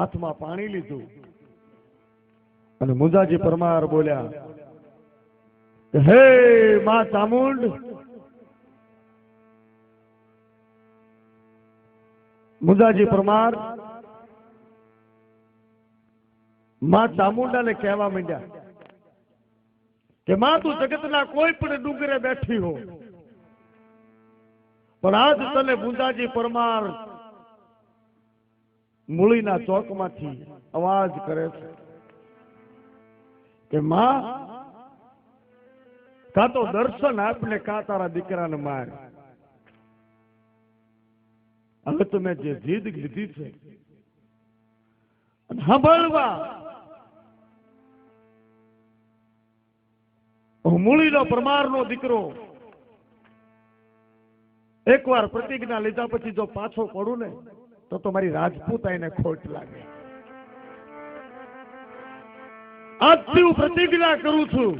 હાથમાં પાણી લીધું. અને મુજાજી પરમાર બોલ્યા, હે માં ચામુંડ, મુજાજી પરમાર, માં ચામુંડાને કહેવા માંડ્યા કે માં, તું જગતના કોઈ પણ ડુંગરે બેઠી હો. પણ આજ તને મુંજાજી પરમાર મૂળીના ચોકમાંથી અવાજ કરે છે કે માં, કા તો દર્શન આપને કા તારા દીકરાને માર? હવે તમે જે જીદ લીધી છે સાંભળવા. મૂળીનો પરમારનો દીકરો એકવાર પ્રતિજ્ઞા લીધા પછી જો પાછો પડું ને તો તો મારી રાજપૂતાઈને ખોટ લાગે. આજથી હું પ્રતિજ્ઞા કરું છું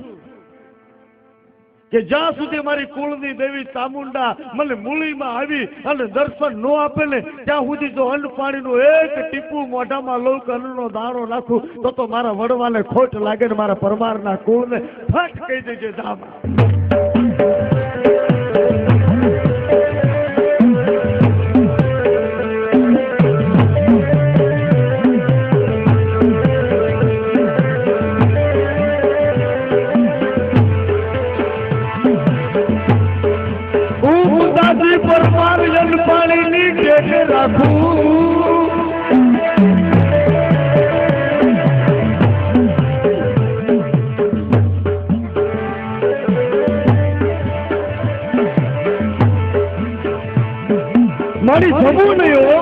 કે જ્યાં સુધી મારી કુળની દેવી ચામુંડા મને મૂળીમાં આવી અને દર્શન ન આપે ને, ત્યાં સુધી જો અન્ન પાણીનું એક ટીપું મોઢામાં લઉં કે અન્નનો દાણો નાખું, તો તો મારા વડવાને ખોટ લાગે ને મારા પરમારના કુળને ફટ કહી દેજે જામા. મારી જમવું નહીં હો.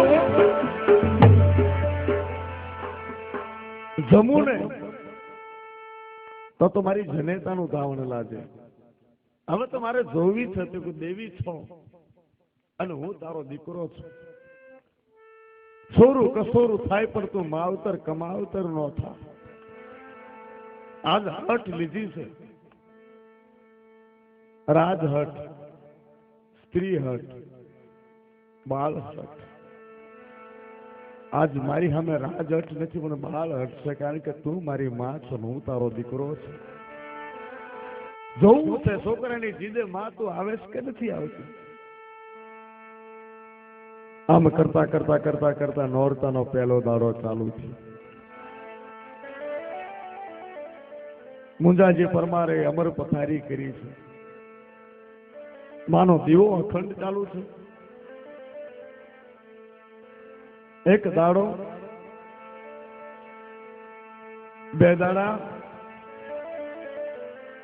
જમવું ને તો તો મારી હવે તો જોવી હું તારો દીકરો છું. સોરું કસોરું થાય પણ તું માવતર કમાવતર નો થા. આજ હટ લીધી છે. રાજહટ સ્ત્રી હટ બાળ હટ આજ મારી સામે રાજ હટ નથી, પણ બાળ હટ છે કારણ કે તું મારી માં છો હું તારો દીકરો છું. જોવું છે છોકરાની જીદે માં તું આવે કે નથી આવતી? આમ કરતા કરતા કરતા કરતા નોરતાનો પહેલો દાડો ચાલુ છે મુંજાજી પરમારે અમર પથારી કરી છે. માનો દીવો અખંડ ચાલુ છે. એક દાડો, બે દાડા.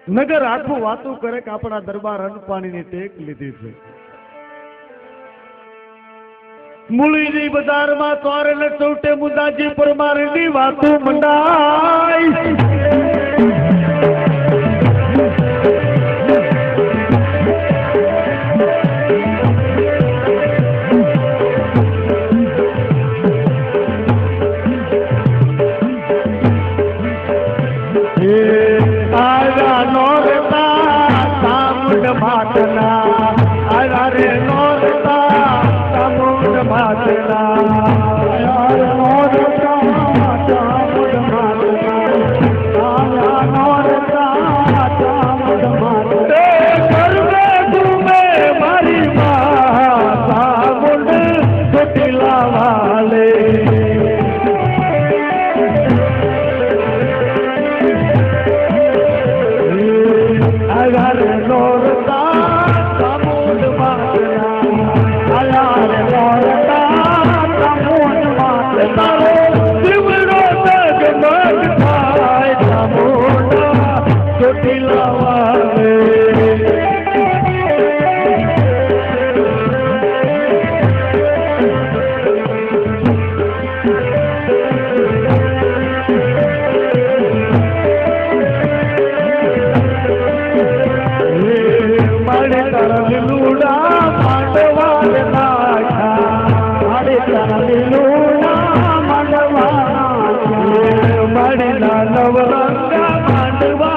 નગર આખું વાતું કરે કે આપણા દરબાર અન્ન પાણીની ટેક લીધી છે. મૂળીની બજારમાં ને ચૌટે મુદાજી પરમારની વાતું મંડાય. હાડે તરલ લૂડા માંડવા નાખ્યા હાડે તરલ લૂડા માંડવા મળે નવરંગા માંડવા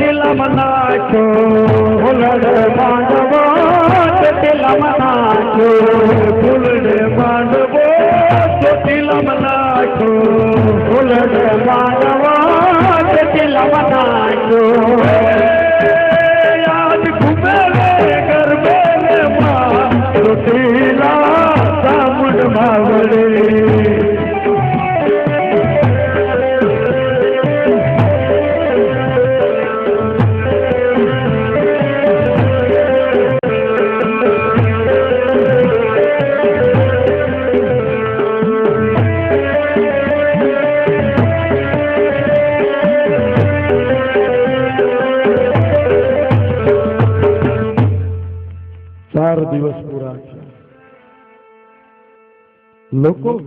तम ना भुल बनवाला भुल बानो तिलम ना भुल बाना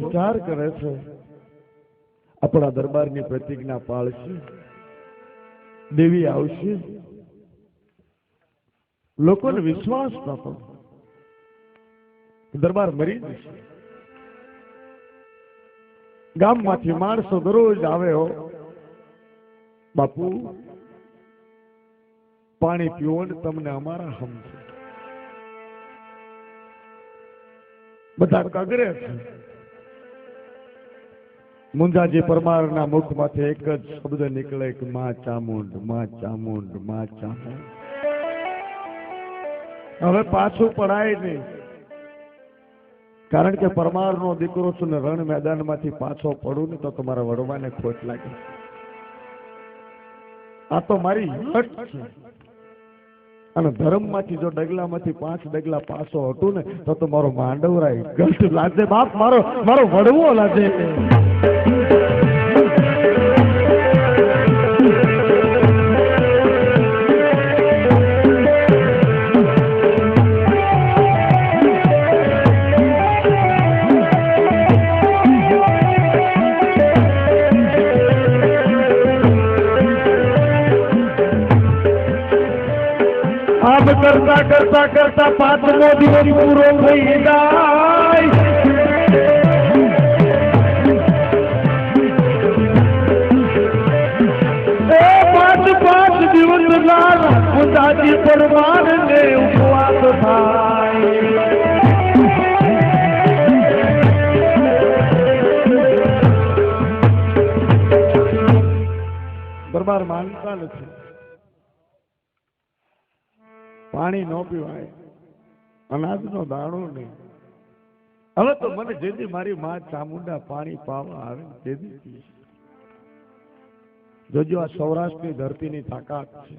વિચાર કરે છે. આપણા દરબારની પ્રતિજ્ઞા પાળશે. દેવી આવશે. લોકોને વિશ્વાસ નતો દરબાર મરી જશે. ગામમાંથી માણસો દરરોજ આવે હો. બાપુ, પાણી પીવો ને તમને અમારા હમ બધા કગરે છે. મુંજાજી પરમારના મુખમાંથી એક જ શબ્દ નીકળે કે માં ચામુંડમાં ચામુંડમાં ચામુંડ. હવે પાછું પડાય નહીં. કારણ કે પરમારનો દીકરો છું ને રણ મેદાનમાંથી પાછો પડું ને તો તમારા વડવાને ખોટ લાગે. આ તો મારી હટ છે. અને ધર્મમાંથી જો ડગલામાંથી પાંચ ડગલા પાછો હતું ને તો તો મારો માંડવરાય ગઢ લાજે બાપ, મારો મારો વડવો લાજે કરતા કરતા કરતા પાંચમો દિવસ પૂરો થઈ જાય દિવસ મુદાજી દરબાર માનતા નથી પાણી ન પીવાય, અનાજનો દાણો નહીં. હવે તો મને જેથી મારી માં ચામુંડા પાણી પાવા આવે તેથી પીશ જોજો, આ સૌરાષ્ટ્રની ધરતીની તાકાત છે.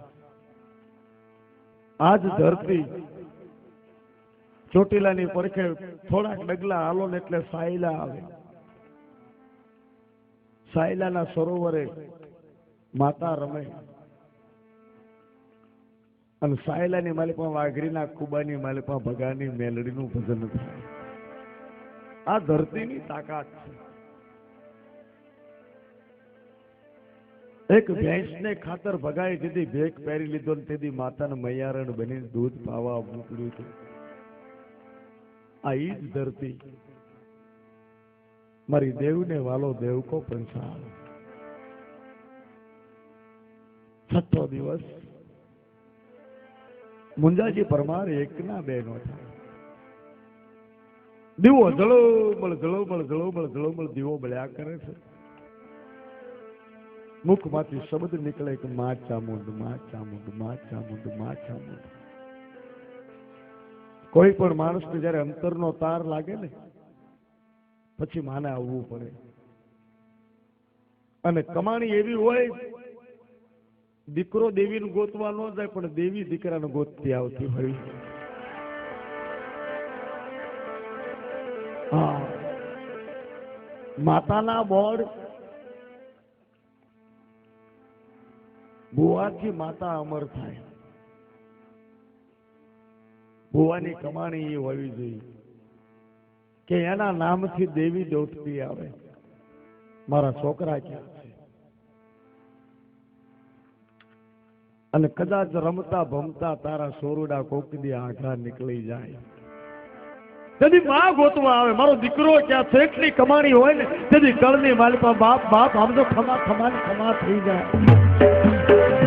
આજ ધરતી ચોટીલાની પરખે થોડાક ડગલા હાલો એટલે સાયલા આવે. સાયલાના સરોવરે માતા રમે. અને સાયલાની માલિકમાં વાઘરીના કુબાની માલિકમાં ભગાની મેલડીનું ભજન થાય. આ ધરતીની તાકાત છે. એક ભેંસને ખાતર ભગાઈ દીધી ભેક પહેરી લીધો ને તેથી માતાને મૈયારણ બની દૂધ પાવા મોકલ્યું છે આ ઈ જ ધરતી. મારી દેવને વાલો દેવકો પંચાલ છઠ્ઠો દિવસ. મુંજાજી પરમાર એકના બેનો થાય. દીવો જળોબળ જળોબળ જળોબળ જળોબળ દીવો બળ્યા કરે છે. મુખમાંથી શબ્દ નીકળે કે મા ચામુંડ મા ચામુંડ મા ચામુંડ મા ચામુંડ કોઈ પણ માણસને જયારે અંતરનો તાર લાગે ને, પછી માને આવવું પડે. અને કમાણી એવી હોય, દીકરો દેવીનું ગોતવા ન જાય, પણ દેવી દીકરાનું ગોતતી આવતી હોય. હા. માતાના બોર્ડ ભુવાથી માતા અમર થાય. ભુવાની કમાણી એ હોવી જોઈએ. કે એના નામથી દેવી દોટતી આવે. મારા છોકરા ક્યાં છે? અને કદાચ રમતા ભમતા તારા સોરુડા કોકદી આઘા નીકળી જાય. તેથી માં ગોતવા આવે. મારો દીકરો ક્યાં છે? એટલી કમાણી હોય ને તેથી કળની માલિકા બાપ બાપ આમ તો ખમા ખમા ખમા થઈ જાય. એ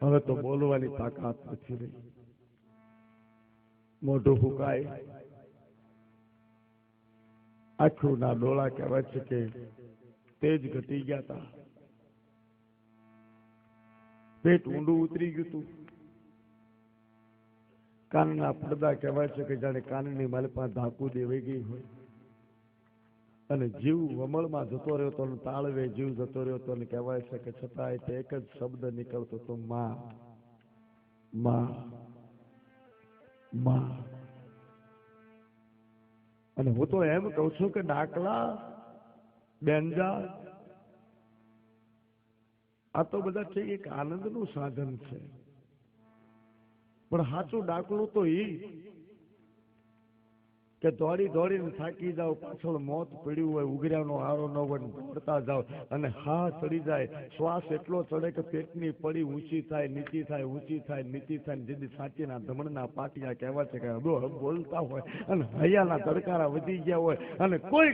હવે તો બોલવાની તાકાત નથી રહી. મોઢું ફૂકાય. આખું ના ડોળા કહેવાય છે કે તેજ ઘટી ગયા હતા પેટ ઊંડું ઉતરી ગયું હતું કાનના પડદા કહેવાય છે કે જાણે કાનની માલપા ધાકુ દેવાઈ ગઈ હોય. અને જીવ વમળમાં જતો રહ્યો તો તાળવે જીવ જતો રહ્યો તો કહેવાય છે કે છતાંય તે એક જ શબ્દ નીકળતો હતો માં. માં. અને હું તો એમ કહું છું કે ડાકલા, બેંજા, આ તો બધા છે એક આનંદનું સાધન છે. પણ સાચું ડાકલું તો ઈ કે દોડી દોડીને થાકી જાવ પાછળ મોત પડ્યું હોય ઉગર્યાનો હારો ન હોય દોડતા જાવ અને હા ચડી જાય. શ્વાસ એટલો ચડે કે પેટની પડી ઊંચી થાય, નીચી થાય, ઊંચી થાય, નીચી થાય જેથી સાચીના ધમણના પાટિયા કહેવા છે કે હબો બોલતા હોય, અને હૈયાના તડકારા વધી ગયા હોય, અને કોઈ